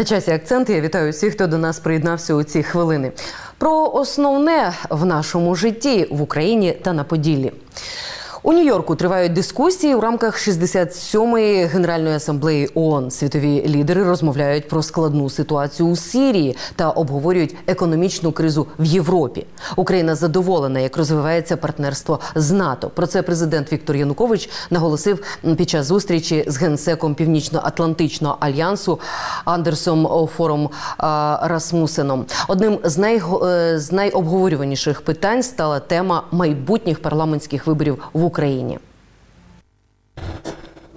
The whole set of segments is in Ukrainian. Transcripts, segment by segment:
На часі акцент. Я вітаю всіх, хто до нас приєднався у ці хвилини. Про основне в нашому житті в Україні та на Поділлі. У Нью-Йорку тривають дискусії у рамках 67-ї Генеральної асамблеї ООН. Світові лідери розмовляють про складну ситуацію у Сирії та обговорюють економічну кризу в Європі. Україна задоволена, як розвивається партнерство з НАТО. Про це президент Віктор Янукович наголосив під час зустрічі з генсеком Північно-Атлантичного альянсу Андерсом Офором а, Расмусеном. Одним з, найго- е, з найобговорюваніших питань стала тема майбутніх парламентських виборів в Україні.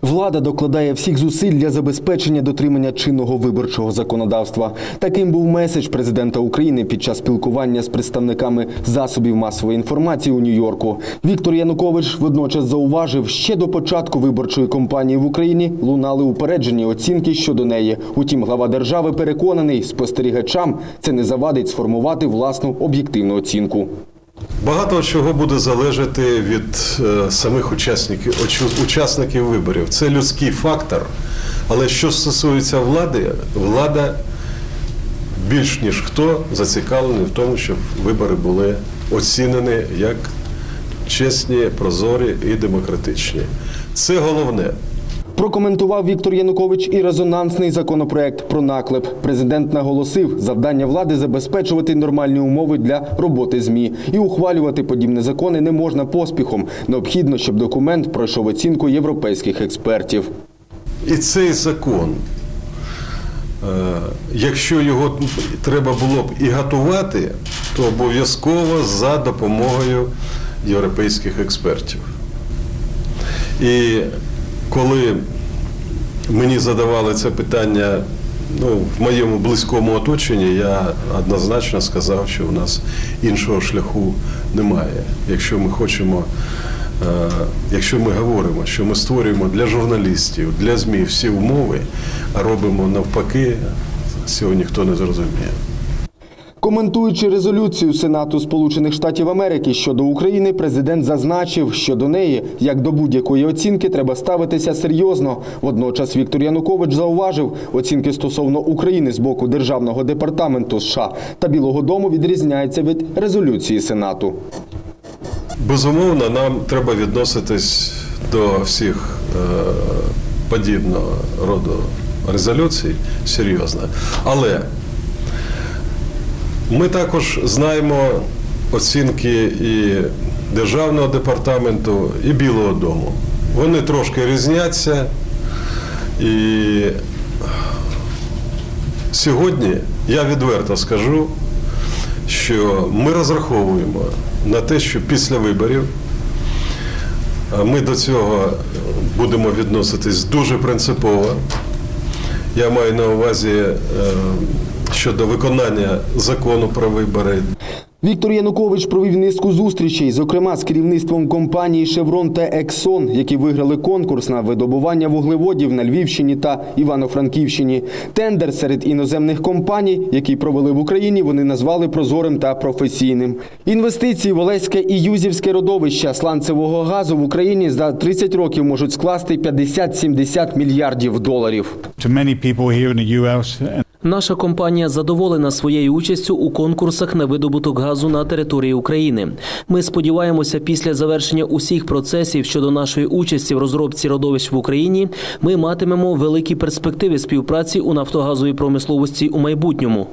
Влада докладає всіх зусиль для забезпечення дотримання чинного виборчого законодавства. Таким був меседж президента України під час спілкування з представниками засобів масової інформації у Нью-Йорку. Віктор Янукович водночас зауважив, ще до початку виборчої кампанії в Україні лунали упереджені оцінки щодо неї. Утім, глава держави переконаний, спостерігачам це не завадить сформувати власну об'єктивну оцінку. Багато чого буде залежати від е, самих учасників, учасників виборів. Це людський фактор. Але що стосується влади, влада більш ніж хто зацікавлений в тому, щоб вибори були оцінені як чесні, прозорі і демократичні. Це головне. Прокоментував Віктор Янукович і резонансний законопроект про наклеп. Президент наголосив, завдання влади забезпечувати нормальні умови для роботи ЗМІ і ухвалювати подібні закони не можна поспіхом. Необхідно, щоб документ пройшов оцінку європейських експертів. І цей закон, е, якщо його треба було б і готувати, то обов'язково за допомогою європейських експертів. І коли мені задавали це питання ну, в моєму близькому оточенні, я однозначно сказав, що в нас іншого шляху немає. Якщо ми хочемо, е, якщо ми говоримо, що ми створюємо для журналістів, для ЗМІ всі умови, а робимо навпаки, цього ніхто не зрозуміє. Коментуючи резолюцію Сенату Сполучених Штатів Америки щодо України, президент зазначив, що до неї, як до будь-якої оцінки, треба ставитися серйозно. Водночас Віктор Янукович зауважив, оцінки стосовно України з боку Державного департаменту США та Білого Дому відрізняються від резолюції Сенату. Безумовно, нам треба відноситись до всіх е, подібного роду резолюцій серйозно. Але ми також знаємо оцінки і Державного департаменту, і Білого Дому. Вони трошки різняться. І сьогодні я відверто скажу, що ми розраховуємо на те, що після виборів ми до цього будемо відноситись дуже принципово. Я маю на увазі е, щодо виконання закону про вибори. Віктор Янукович провів низку зустрічей, зокрема з керівництвом компанії Шеврон та Ексон, які виграли конкурс на видобування вуглеводів на Львівщині та Івано-Франківщині. Тендер серед іноземних компаній, які провели в Україні, вони назвали прозорим та професійним. Інвестиції в Олеське і Юзівське родовища сланцевого газу в Україні за 30 років можуть скласти 50-70 мільярдів доларів. Наша компанія задоволена своєю участю у конкурсах на видобуток газу на території України. Ми сподіваємося, після завершення усіх процесів щодо нашої участі в розробці родовищ в Україні, ми матимемо великі перспективи співпраці у нафтогазовій промисловості у майбутньому.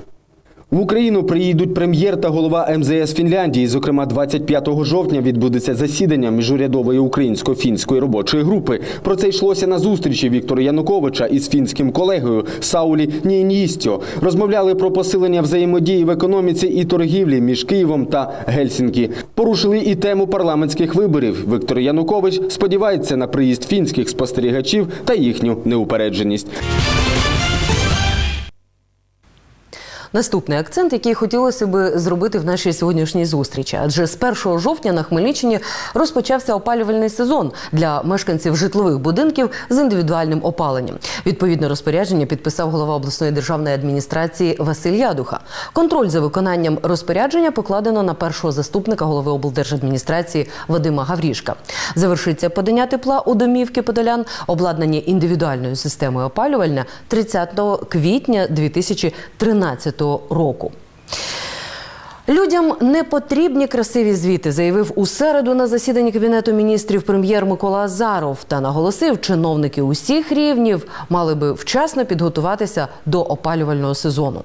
В Україну приїдуть прем'єр та голова МЗС Фінляндії. Зокрема, 25 жовтня відбудеться засідання міжурядової українсько-фінської робочої групи. Про це йшлося на зустрічі Віктора Януковича із фінським колегою Саулі Ніїністьо. Розмовляли про посилення взаємодії в економіці і торгівлі між Києвом та Гельсінкі. Порушили і тему парламентських виборів. Віктор Янукович сподівається на приїзд фінських спостерігачів та їхню неупередженість. Наступний акцент, який хотілося би зробити в нашій сьогоднішній зустрічі, адже з 1 жовтня на Хмельниччині розпочався опалювальний сезон для мешканців житлових будинків з індивідуальним опаленням. Відповідне розпорядження підписав голова обласної державної адміністрації Василь Ядуха. Контроль за виконанням розпорядження покладено на першого заступника голови облдержадміністрації Вадима Гаврішка. Завершиться подання тепла у домівки подолян, обладнані індивідуальною системою опалювальня 30 квітня 2013 року. Людям не потрібні красиві звіти, заявив у середу на засіданні кабінету міністрів прем'єр Микола Азаров та наголосив, чиновники усіх рівнів мали би вчасно підготуватися до опалювального сезону.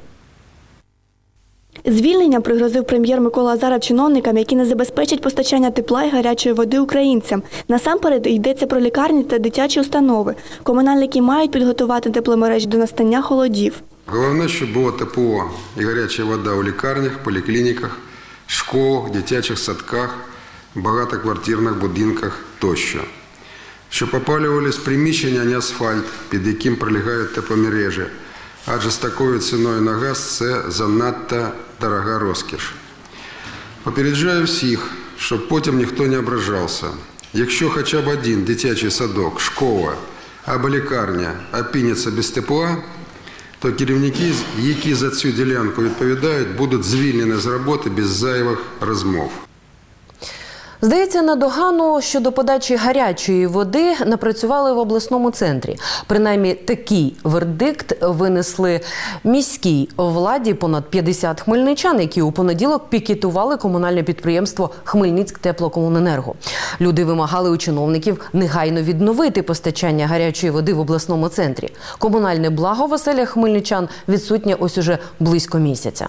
Звільнення пригрозив прем'єр Микола Азаров чиновникам, які не забезпечать постачання тепла і гарячої води українцям. Насамперед йдеться про лікарні та дитячі установи. Комунальники мають підготувати тепломережі до настання холодів. Головне, щоб було тепло і гаряча вода у лікарнях, поліклініках, школах, дитячих садках, багатоквартирних будинках тощо. Щоб опалювались приміщення, а не асфальт, під яким пролігають тепломережі. Адже з такою ціною на газ це занадто дорога розкіш. Попереджаю всіх, щоб потім ніхто не ображався. Якщо хоча б один дитячий садок, школа або лікарня опіняться без тепла, то керівники, які за цю ділянку відповідають, будуть звільнені з роботи без зайвих розмов. Здається, на догану щодо подачі гарячої води напрацювали в обласному центрі. Принаймні такий вердикт винесли міській владі понад 50 хмельничан, які у понеділок пікетували комунальне підприємство Хмельницьк теплокомуненерго. Люди вимагали у чиновників негайно відновити постачання гарячої води в обласному центрі. Комунальне благо в оселях хмельничан відсутнє ось уже близько місяця.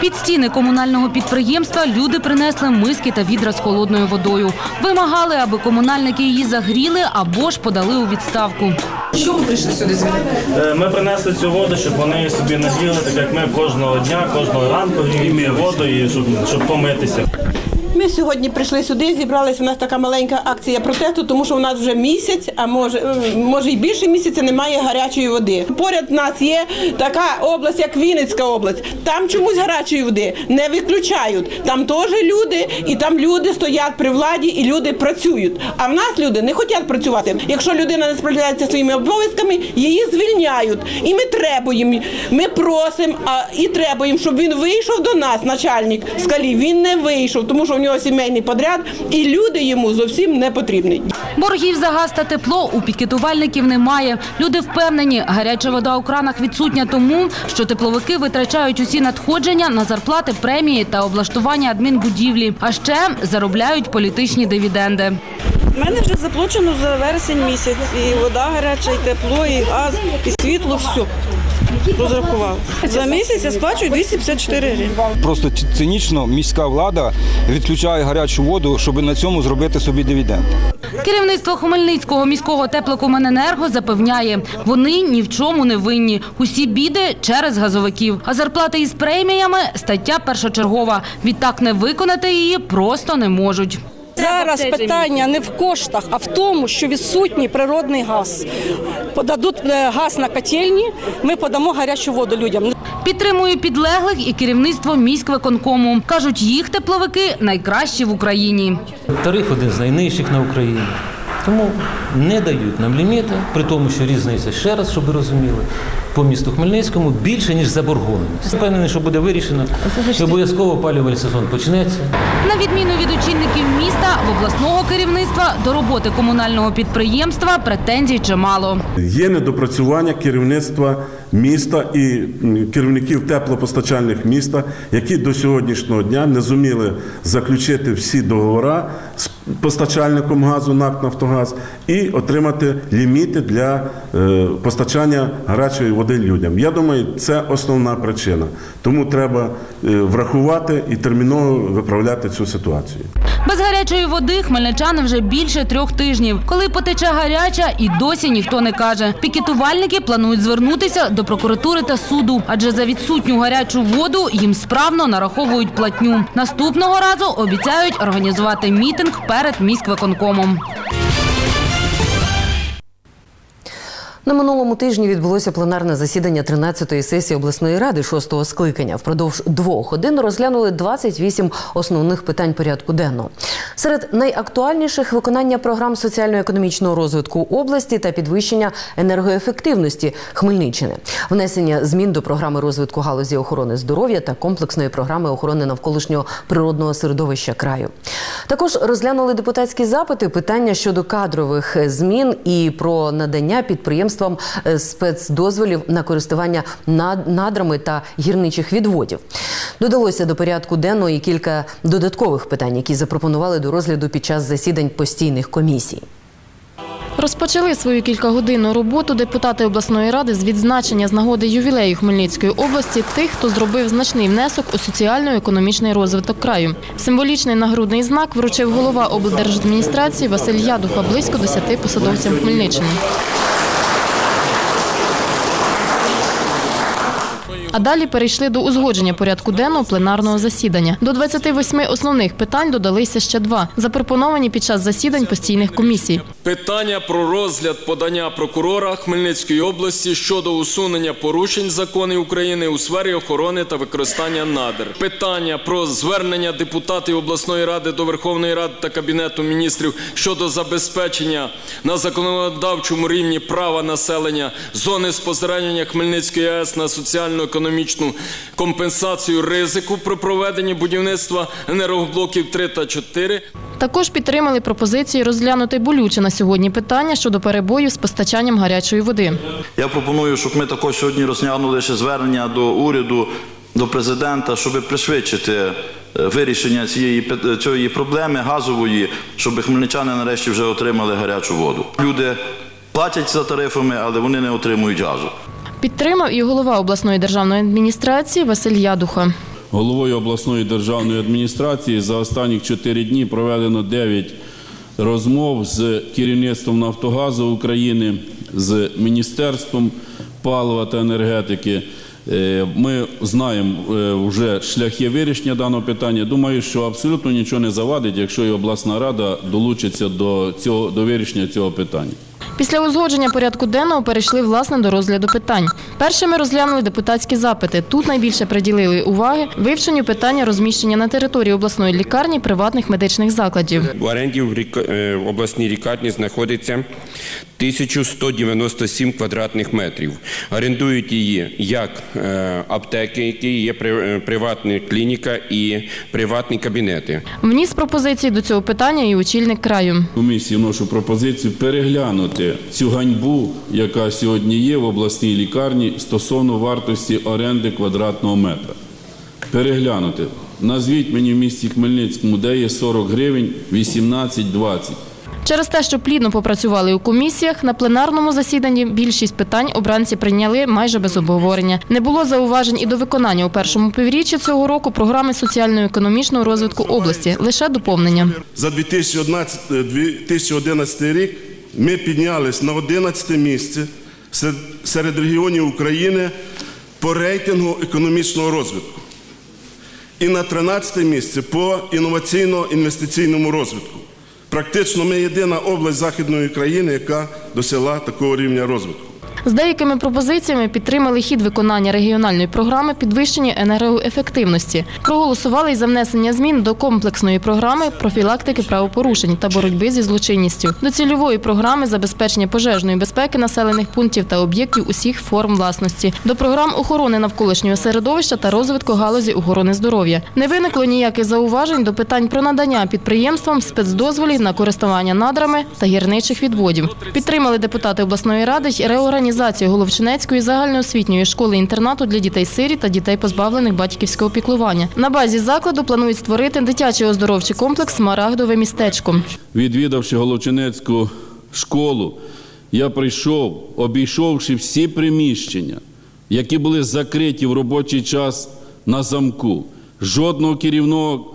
Під стіни комунального підприємства люди принесли миски та відра з холодною водою. Вимагали, аби комунальники її загріли або ж подали у відставку. Що ви прийшли сюди Е, Ми принесли цю воду, щоб вони собі нагріли, так як ми кожного дня, кожного ранку і воду, і щоб, щоб помитися. Ми сьогодні прийшли сюди, зібралися. У нас така маленька акція протесту, тому що у нас вже місяць, а може, е, може і більше місяця немає гарячої води. Поряд нас є така область, як Вінницька область. Там чомусь гарячої води не виключають. Там теж люди, і там люди стоять при владі, і люди працюють. А в нас люди не хочуть працювати. Якщо людина не справляється своїми обов'язками, її звільняють. І ми требуємо, ми просимо а, і требуємо, щоб він вийшов до нас, начальник скалі. Він не вийшов, тому що в нього сімейний подряд, і люди йому зовсім не потрібні. Боргів за газ та тепло у пікетувальників немає. Люди впевнені, гаряча вода у кранах відсутня тому, що тепловики витрачають усі надходження на зарплати, премії та облаштування адмінбудівлі, а ще заробляють політичні дивіденди. У мене вже заплачено за вересень місяць. І вода гаряча, і тепло, і газ, і світло, все. Розрахував. За місяць я сплачую 254 гривні. Просто ці- цинічно міська влада відключає гарячу воду, щоб на цьому зробити собі дивіденд. Керівництво Хмельницького міського теплокомуненерго запевняє, вони ні в чому не винні. Усі біди через газовиків. А зарплати із преміями стаття першочергова. Відтак не виконати її просто не можуть. Зараз питання не в коштах, а в тому, що відсутній природний газ. Подадуть е, газ на котельні, ми подамо гарячу воду людям. Підтримує підлеглих і керівництво міськвиконкому. Кажуть, їх тепловики найкращі в Україні. Тариф один з найнижчих на Україні. Тому не дають нам ліміти, при тому, що різниця, ще раз, щоб ви розуміли, по місту Хмельницькому більше, ніж заборгованість. Впевнений, що буде вирішено, що обов'язково опалювальний сезон почнеться. На відміну від очільників міста, в обласного керівництва до роботи комунального підприємства претензій чимало. Є недопрацювання керівництва міста і керівників теплопостачальних міста, які до сьогоднішнього дня не зуміли заключити всі договори з постачальником газу НАК Нафтогаз і отримати ліміти для е, постачання гарячої води людям. Я думаю, це основна причина. Тому треба е, врахувати і терміново виправляти цю ситуацію. Гарячої води хмельничани вже більше трьох тижнів. Коли потече гаряча, і досі ніхто не каже. Пікетувальники планують звернутися до прокуратури та суду, адже за відсутню гарячу воду їм справно нараховують платню. Наступного разу обіцяють організувати мітинг перед міськвиконкомом. На минулому тижні відбулося пленарне засідання 13-ї сесії обласної ради 6-го скликання. Впродовж двох годин розглянули 28 основних питань порядку денного. Серед найактуальніших виконання програм соціально-економічного розвитку області та підвищення енергоефективності Хмельниччини, внесення змін до програми розвитку галузі охорони здоров'я та комплексної програми охорони навколишнього природного середовища краю. Також розглянули депутатські запити, питання щодо кадрових змін і про надання підприємствам е, спецдозволів на користування надрами та гірничих відводів. Додалося до порядку денного і кілька додаткових питань, які запропонували до розгляду під час засідань постійних комісій. Розпочали свою кількагодинну роботу депутати обласної ради з відзначення з нагоди ювілею Хмельницької області тих, хто зробив значний внесок у соціально-економічний розвиток краю. Символічний нагрудний знак вручив голова облдержадміністрації Василь Ядуха близько 10 посадовцям Хмельниччини. А далі перейшли до узгодження порядку денного пленарного засідання. До 28 основних питань додалися ще два, запропоновані під час засідань постійних комісій. Питання про розгляд подання прокурора Хмельницької області щодо усунення порушень законів України у сфері охорони та використання надр. Питання про звернення депутатів обласної ради до Верховної Ради та Кабінету міністрів щодо забезпечення на законодавчому рівні права населення зони спостереження Хмельницької АЕС на соціально-економічну компенсацію ризику при проведенні будівництва енергоблоків 3 та 4 Також підтримали пропозиції розглянути болюче на сьогодні питання щодо перебоїв з постачанням гарячої води. Я пропоную, щоб ми також сьогодні розглянули ще звернення до уряду, до президента, щоб пришвидшити е, вирішення цієї цієї проблеми газової, щоб хмельничани нарешті вже отримали гарячу воду. Люди платять за тарифами, але вони не отримують газу. Підтримав і голова обласної державної адміністрації Василь Ядуха. Головою обласної державної адміністрації за останні 4 дні проведено 9 розмов з керівництвом Нафтогазу України, з Міністерством палива та енергетики. Е, Ми знаємо е, вже шляхи вирішення даного питання. Думаю, що абсолютно нічого не завадить, якщо і обласна рада долучиться до цього до вирішення цього питання. Після узгодження порядку денного перейшли власне до розгляду питань. Першими розглянули депутатські запити. Тут найбільше приділили уваги вивченню питання розміщення на території обласної лікарні приватних медичних закладів. В оренді в е, обласній лікарні знаходиться 1197 квадратних метрів. Орендують її як е, аптеки, які є при- е, приватна клініка і приватні кабінети. Вніс пропозиції до цього питання і очільник краю. Комісії вношу пропозицію переглянути цю ганьбу, яка сьогодні є в обласній лікарні стосовно вартості оренди квадратного метра. Переглянути. Назвіть мені в місті Хмельницькому, де є 40 гривень, 18-20. Через те, що плідно попрацювали у комісіях, на пленарному засіданні більшість питань обранці прийняли майже без обговорення. Не було зауважень і до виконання у першому півріччі цього року програми соціально-економічного розвитку області. Лише доповнення. За 2011, е, 2011 рік ми піднялись на 11 місце серед регіонів України по рейтингу економічного розвитку і на 13 місце по інноваційно-інвестиційному розвитку. Практично ми єдина область Західної країни, яка досягла такого рівня розвитку. З деякими пропозиціями підтримали хід виконання регіональної програми підвищення енергоефективності. Проголосували й за внесення змін до комплексної програми профілактики правопорушень та боротьби зі злочинністю, до цільової програми забезпечення пожежної безпеки населених пунктів та об'єктів усіх форм власності, до програм охорони навколишнього середовища та розвитку галузі охорони здоров'я. Не виникло ніяких зауважень до питань про надання підприємствам спецдозволів на користування надрами та гірничих відводів. Підтримали депутати обласної ради й реорганізацію Головчинецької загальноосвітньої школи-інтернату для дітей-сиріт та дітей, позбавлених батьківського піклування. На базі закладу планують створити дитячий оздоровчий комплекс Смарагдове містечко. Відвідавши Головчинецьку школу, я прийшов, обійшовши всі приміщення, які були закриті в робочий час на замку. Жодного керівного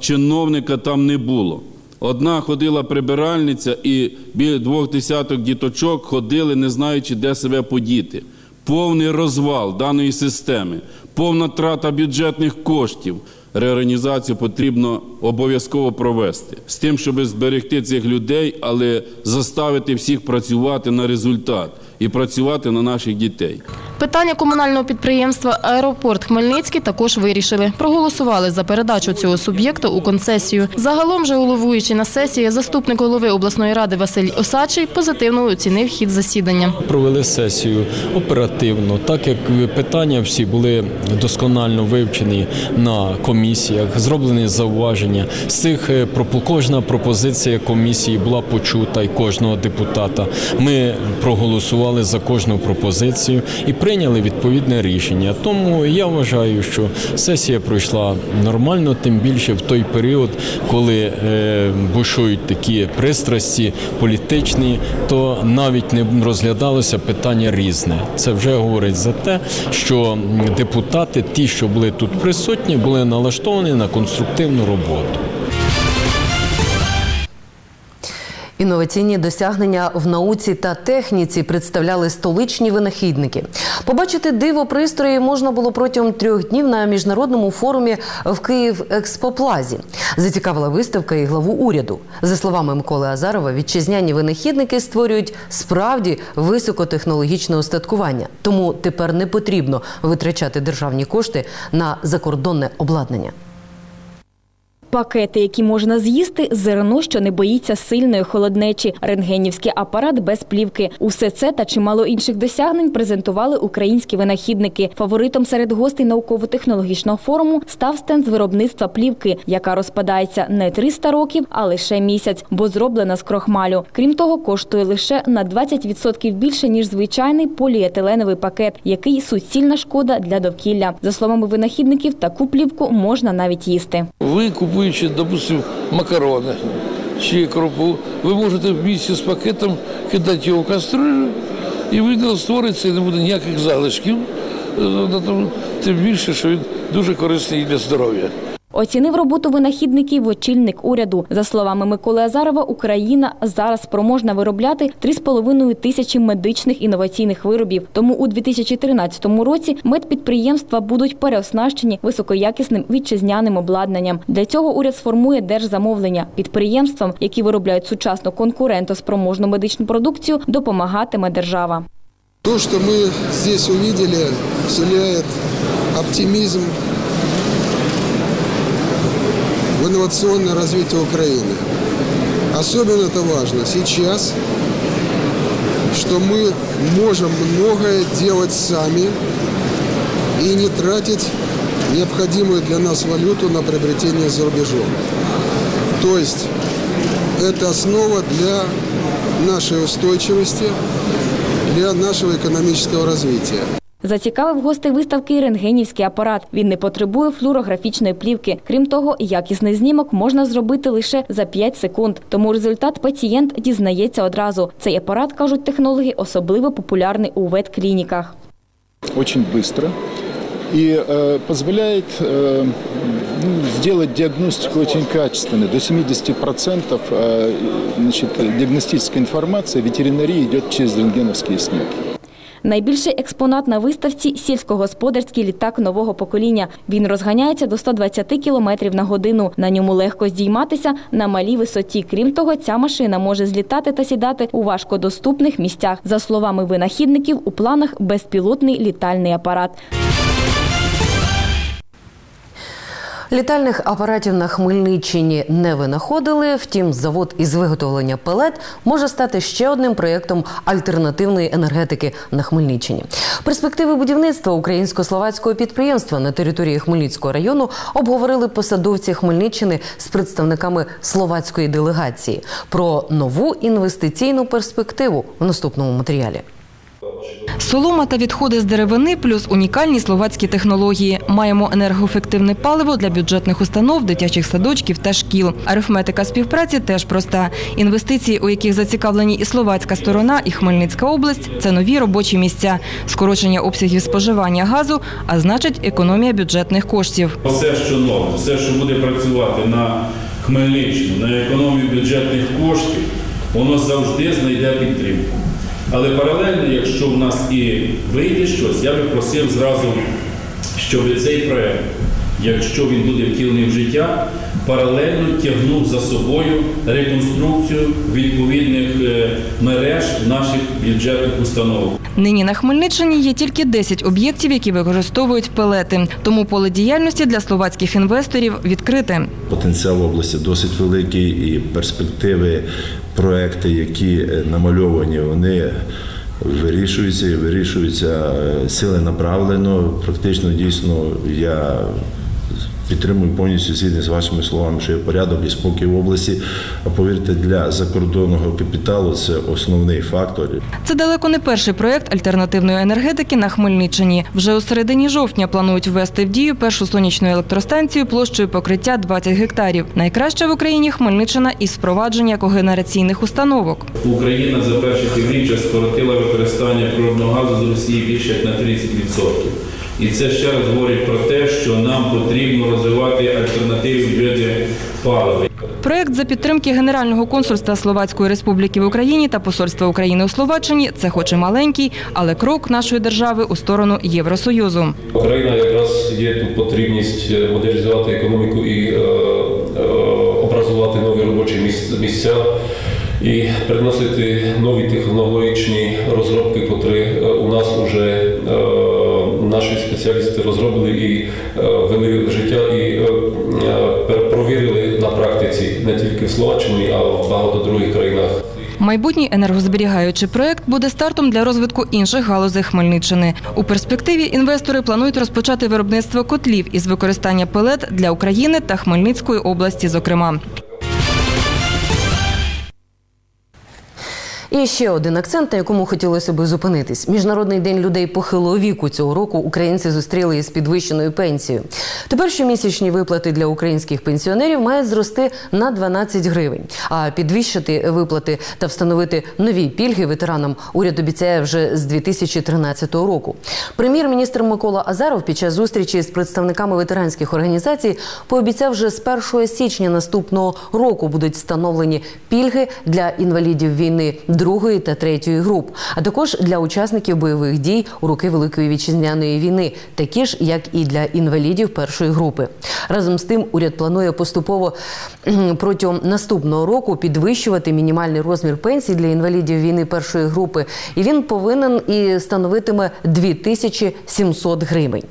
чиновника там не було. Одна ходила прибиральниця, і біля двох десяток діточок ходили, не знаючи, де себе подіти. Повний розвал даної системи, повна трата бюджетних коштів. Реорганізацію потрібно обов'язково провести з тим, щоб зберегти цих людей, але заставити всіх працювати на результат. і працювати на наших дітей. Питання комунального підприємства Аеропорт Хмельницький також вирішили. Проголосували за передачу цього суб'єкту у концесію. Загалом же головуючий на сесії заступник голови обласної ради Василь Осадчий позитивно оцінив хід засідання. Провели сесію оперативно, так як питання всі були досконально вивчені на комісіях, зроблені зауваження. З цих е, кожна пропозиція комісії була почута і кожного депутата. Ми проголосували за кожну пропозицію і прийняли відповідне рішення. Тому я вважаю, що сесія пройшла нормально, тим більше в той період, коли е, бушують такі пристрасті політичні, то навіть не розглядалося питання різне. Це вже говорить за те, що депутати, ті, що були тут присутні, були налаштовані на конструктивну роботу. Інноваційні досягнення в науці та техніці представляли столичні винахідники. Побачити диво пристрої можна було протягом трьох днів на міжнародному форумі в Київ Експоплазі. Зацікавила виставка і главу уряду. За словами Миколи Азарова, вітчизняні винахідники створюють справді високотехнологічне устаткування. Тому тепер не потрібно витрачати державні кошти на закордонне обладнання. Пакети, які можна з'їсти, зерно, що не боїться сильної холоднечі, рентгенівський апарат без плівки. Усе це та чимало інших досягнень презентували українські винахідники. Фаворитом серед гостей науково-технологічного форуму став стенд з виробництва плівки, яка розпадається не 300 років, а лише місяць, бо зроблена з крохмалю. Крім того, коштує лише на 20% більше ніж звичайний поліетиленовий пакет, який суцільна шкода для довкілля. За словами винахідників, таку плівку можна навіть їсти. Ви купуючи, допустим, макарони чи крупу, ви можете в місці з пакетом кидати його в кастрюлю, і він створиться і не буде ніяких залишків. Е, тому, Тим більше, що він дуже корисний для здоров'я. Оцінив роботу винахідників очільник уряду. За словами Миколи Азарова, Україна зараз спроможна виробляти 3,5 тисячі медичних інноваційних виробів. Тому у 2013 році медпідприємства будуть переоснащені високоякісним вітчизняним обладнанням. Для цього уряд сформує держзамовлення. Підприємствам, які виробляють сучасну конкурентоспроможну медичну продукцію, допомагатиме держава. То, что мы здесь увидели, вселяет оптимизм в инновационное развитие Украины. Особенно это важно сейчас, что мы можем многое делать сами и не тратить необходимую для нас валюту на приобретение за рубежом. То есть это основа для нашей устойчивости, для нашего экономического развития. Зацікавив гостей виставки і рентгенівський апарат. Він не потребує флюорографічної плівки. Крім того, якісний знімок можна зробити лише за 5 секунд. Тому результат пацієнт дізнається одразу. Цей апарат, кажуть технологи, особливо популярний у ветклініках. очень быстро и э, позволяет э, ну, сделать диагностику очень качественно. До 70% э, значит, диагностической информации в ветеринарии идет через рентгеновские снимки. Найбільший експонат на виставці сільськогосподарський літак нового покоління. Він розганяється до 120 км на годину. На ньому легко здійматися на малій висоті. Крім того, ця машина може злітати та сідати у важкодоступних місцях. За словами винахідників, у планах безпілотний літальний апарат. Літальних апаратів на Хмельниччині не винаходили. Втім, завод із виготовлення пелет може стати ще одним проєктом альтернативної енергетики на Хмельниччині. Перспективи будівництва українсько-словацького підприємства на території Хмельницького району обговорили посадовці Хмельниччини з представниками словацької делегації про нову інвестиційну перспективу в наступному матеріалі. Солома та відходи з деревини плюс унікальні словацькі технології. Маємо енергоефективне паливо для бюджетних установ, дитячих садочків та шкіл. Арифметика співпраці теж проста. Інвестиції, у яких зацікавлені і словацька сторона, і Хмельницька область це нові робочі місця, скорочення обсягів споживання газу, а значить економія бюджетних коштів. Все, що нове, все, що буде працювати на Хмельниччину, на економію бюджетних коштів, воно завжди знайде підтримку. Але паралельно, якщо в нас і вийде щось, я би просив зразу, щоб цей проект, якщо він буде втілений в життя, паралельно тягнув за собою реконструкцію відповідних е, мереж наших бюджетних установ. Нині на Хмельниччині є тільки 10 об'єктів, які використовують пелети. Тому поле діяльності для словацьких інвесторів відкрите. Потенціал області досить великий і перспективи, проекти, які е, намальовані, вони вирішуються і вирішуються е, сили направлено. Практично дійсно я підтримую повністю згідно з вашими словами, що є порядок і спокій в області. А повірте, для закордонного капіталу це основний фактор. Це далеко не перший проєкт альтернативної енергетики на Хмельниччині. Вже у середині жовтня планують ввести в дію першу сонячну електростанцію площею покриття 20 гектарів. Найкраща в Україні Хмельниччина із впровадження когенераційних установок. Україна за перші півріччя скоротила використання природного газу з Росії більше як на 30%. І це ще раз говорить про те, що нам потрібно розвивати альтернативні види палива. Проект за підтримки Генерального консульства Словацької Республіки в Україні та Посольства України у Словаччині це хоч і маленький, але крок нашої держави у сторону Євросоюзу. Україна якраз є тут потрібність е, модернізувати економіку і е, е, образувати нові робочі місць- місця і приносити нові технологічні розробки, котрі е, у нас вже е, наші спеціалісти розробили і е, ввели в життя і е, е, пер- провірили на практиці не тільки в Словаччині, а в багато других країнах. Майбутній енергозберігаючий проект буде стартом для розвитку інших галузей Хмельниччини. У перспективі інвестори планують розпочати виробництво котлів із використання пелет для України та Хмельницької області, зокрема. І ще один акцент, на якому хотілося би зупинитись. Міжнародний день людей похилого віку цього року українці зустріли із підвищеною пенсією. Тепер щомісячні виплати для українських пенсіонерів мають зрости на 12 гривень. А підвищити виплати та встановити нові пільги ветеранам уряд обіцяє вже з 2013 року. Прем'єр-міністр Микола Азаров під час зустрічі з представниками ветеранських організацій пообіцяв, вже з 1 січня наступного року будуть встановлені пільги для інвалідів війни другої та третьої груп, а також для учасників бойових дій у роки Великої вітчизняної війни, такі ж як і для інвалідів першої групи. Разом з тим, уряд планує поступово протягом наступного року підвищувати мінімальний розмір пенсій для інвалідів війни першої групи, і він повинен і становитиме 2700 гривень.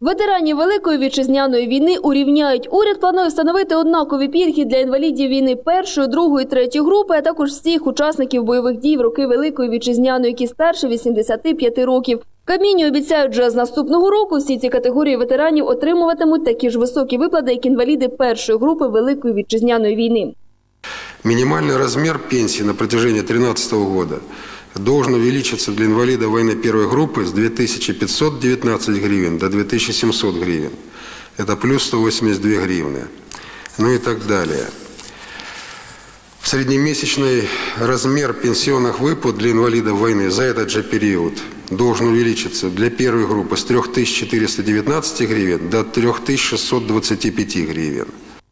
Ветеранів Великої вітчизняної війни урівняють. Уряд планує встановити однакові пільги для інвалідів війни першої, другої, третьої групи, а також всіх учасників бойових дій в роки Великої вітчизняної, які старше 85 років. В обіцяють, вже з наступного року всі ці категорії ветеранів отримуватимуть такі ж високі виплати, як інваліди першої групи Великої вітчизняної війни. Минимальный размер пенсии на протяжении 2013 года должен увеличиться для инвалида войны первой группы с 2519 гривен до 2700 гривен. Это плюс 182 гривны. Ну и так далее. Среднемесячный размер пенсионных выплат для инвалидов войны за этот же период должен увеличиться для первой группы с 3419 гривен до 3625 гривен.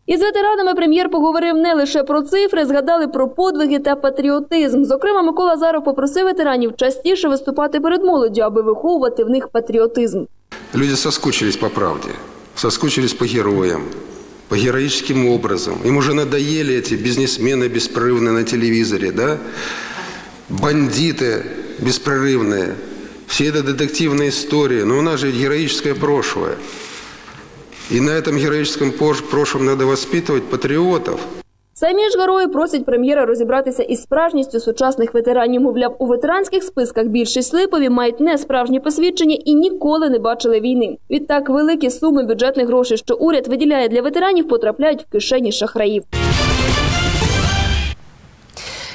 Із ветеранами прем'єр поговорив не лише про цифри, згадали про подвиги та патріотизм. Зокрема, Микола Заров попросив ветеранів частіше виступати перед молоддю, аби виховувати в них патріотизм. Люди соскучились по правде, соскучились по героям, по героическим образам. Им уже надоели эти бизнесмены беспрерывные на телевизоре, да? бандиты беспрерывные. Все это детективные истории. Но у нас же героическое прошлое. И на этом героическом прошлом надо воспитывать патриотов. Самі ж герої просять прем'єра розібратися із справжністю сучасних ветеранів. Мовляв, у ветеранських списках більшість липові мають не справжні посвідчення і ніколи не бачили війни. Відтак, великі суми бюджетних грошей, що уряд виділяє для ветеранів, потрапляють в кишені шахраїв.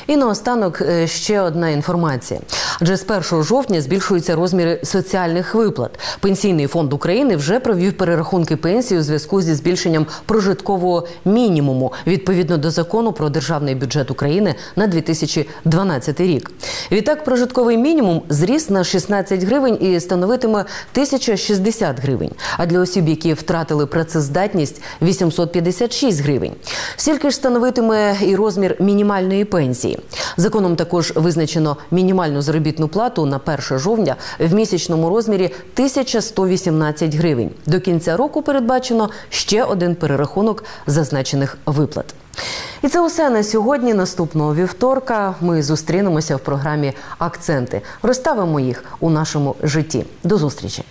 І наостанок е, ще одна інформація. Адже з 1 жовтня збільшуються розміри соціальних виплат. Пенсійний фонд України вже провів перерахунки пенсій у зв'язку зі збільшенням прожиткового мінімуму відповідно до закону про державний бюджет України на 2012 рік. Відтак, прожитковий мінімум зріс на 16 гривень і становитиме 1060 гривень. А для осіб, які втратили працездатність 856 гривень. Стільки ж становитиме і розмір мінімальної пенсії. Законом також визначено мінімальну заробітну плату на 1 жовтня в місячному розмірі 1118 гривень. До кінця року передбачено ще один перерахунок зазначених виплат. І це усе на сьогодні. Наступного вівторка ми зустрінемося в програмі Акценти. Розставимо їх у нашому житті. До зустрічі.